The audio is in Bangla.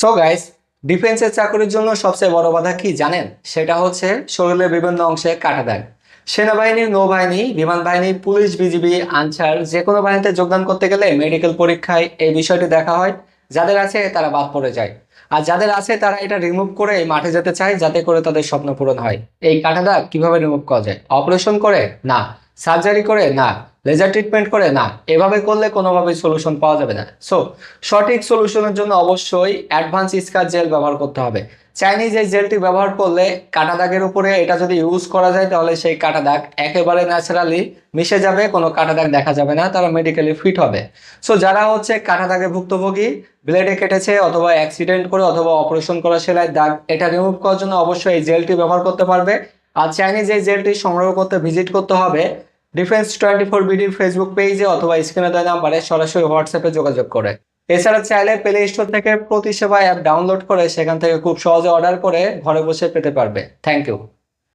সো গাইস ডিফেন্সের চাকরির জন্য সবচেয়ে বড় বাধা কি জানেন? সেটা হচ্ছে শরীরের বিভিন্ন অংশে কাটা দাগ। সেনাবাহিনী নৌবাহিনী বিমান বাহিনী পুলিশ, বিজিবি, আনসার যে কোনো বাহিনীতে যোগদান করতে গেলে মেডিকেল পরীক্ষায় এই বিষয়টি দেখা হয়। যাদের আছে তারা বাদ পড়ে যায়। আর যাদের আছে তারা এটা রিমুভ করে মাঠে যেতে চায়, যাতে করে তাদের স্বপ্ন পূরণ হয়। এই কাটা দাগ কীভাবে রিমুভ করা যায়? অপারেশন করে? না। সার্জারি করে? না। লেজার ট্রিটমেন্ট করে? না। এভাবে করলে কোনোভাবেই সলিউশন পাওয়া যাবে না। সো সঠিক সলিউশনের জন্য অবশ্যই অ্যাডভান্স স্কার জেল ব্যবহার করতে হবে। চাইনিজ এই জেলটি ব্যবহার করলে কাটা দাগের উপরে এটা যদি ইউজ করা যায়, তাহলে সেই কাটা দাগ একেবারে ন্যাচারালি মিশে যাবে, কোনো কাটা দাগ দেখা যাবে না, তারা মেডিকেলি ফিট হবে। সো যারা হচ্ছে কাটা দাগে ভুক্তভোগী ব্লেডে কেটেছে অথবা অ্যাক্সিডেন্ট করে অথবা অপারেশন করা সেলাই দাগ, এটা রিমুভ করার জন্য অবশ্যই এই জেলটি ব্যবহার করতে পারবে। আর চাইনিজ এই জেলটি সংগ্রহ করতে ভিজিট করতে হবে। ডিফেন্স টোয়েন্টি ফোর বিডির ফেসবুক পেজে অথবা স্ক্রিনে দেওয়া নাম্বারে সরাসরি হোয়াটসঅ্যাপে যোগাযোগ করে। এছাড়া চাইলে প্লে স্টোর থেকে প্রতিসেবা অ্যাপ ডাউনলোড করে সেখান থেকে খুব সহজে অর্ডার করে ঘরে বসে পেতে পারবে। Thank you